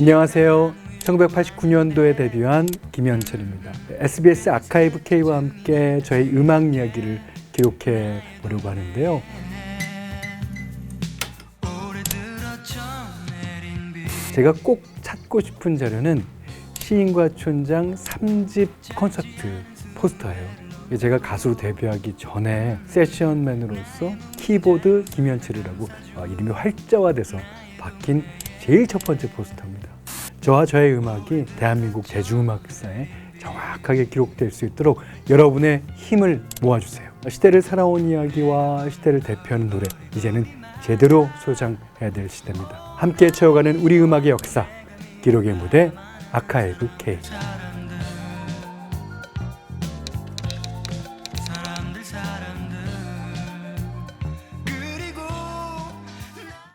안녕하세요. 1989년도에 데뷔한 김현철입니다. SBS 아카이브 K와 함께 저의 음악 이야기를 기록해 보려고 하는데요. 제가 꼭 찾고 싶은 자료는 시인과 촌장 3집 콘서트 포스터예요. 제가 가수로 데뷔하기 전에 세션맨으로서 키보드 김현철이라고 어, 이름이 활자화돼서 박힌 제일 첫 번째 포스터입니다. 저와 저의 음악이 대한민국 대중음악사에 정확하게 기록될 수 있도록 여러분의 힘을 모아주세요. 시대를 살아온 이야기와 시대를 대표하는 노래 이제는 제대로 소장해야 될 시대입니다. 함께 채워가는 우리 음악의 역사 기록의 무대 아카이브 K.